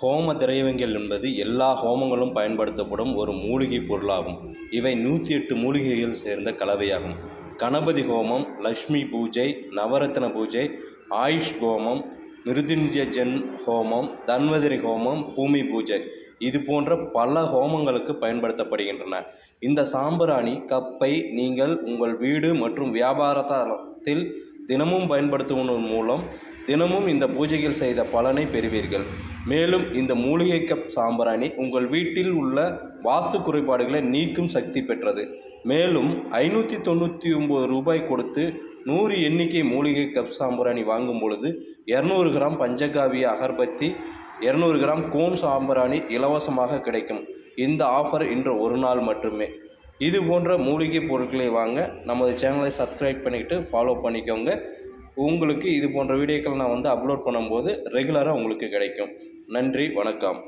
ஹோம திரைவங்கள் என்பது எல்லா ஹோமங்களும் பயன்படுத்தப்படும் ஒரு மூலிகை பொருளாகும். இவை நூற்றி எட்டு மூலிகைகள் சேர்ந்த கலவையாகும். கணபதி ஹோமம் லக்ஷ்மி பூஜை நவரத்ன பூஜை ஆயுஷ் ஹோமம் மிருத்யுஞ்சயன் ஹோமம் தன்வதிரி ஹோமம் பூமி பூஜை. இது போன்ற பல ஹோமங்களுக்கு பயன்படுத்தப்படுகின்றன. இந்த சாம்பிராணி கப்பை நீங்கள் உங்கள் வீடு மற்றும் வியாபாரத்தில் தினமும் பயன்படுத்துவதன் மூலம் தினமும் இந்த பூஜைகள் செய்த பலனை பெறுவீர்கள். மேலும் இந்த மூலிகை கப் சாம்பிராணி உங்கள் வீட்டில் உள்ள வாஸ்து குறைபாடுகளை நீக்கும் சக்தி பெற்றது. மேலும் ஐநூற்றி தொண்ணூற்றி ஒம்பது ரூபாய் கொடுத்து நூறு எண்ணிக்கை மூலிகை கப் சாம்பிராணி வாங்கும் பொழுது இரநூறு கிராம் பஞ்சகாவிய அகர்பத்தி இரநூறு கிராம் கோன் சாம்பிராணி இலவசமாக கிடைக்கும். இந்த ஆஃபர் இன்று ஒரு நாள் மட்டுமே. இது போன்ற மூலிகை பொருட்களை வாங்க நமது சேனலை சப்ஸ்கிரைப் பண்ணிக்கிட்டு ஃபாலோ பண்ணிக்கோங்க. உங்களுக்கு இது போன்ற வீடியோக்கள் நான் வந்து அப்லோட் பண்ணும்போது ரெகுலராக உங்களுக்கு கிடைக்கும். நன்றி வணக்கம்.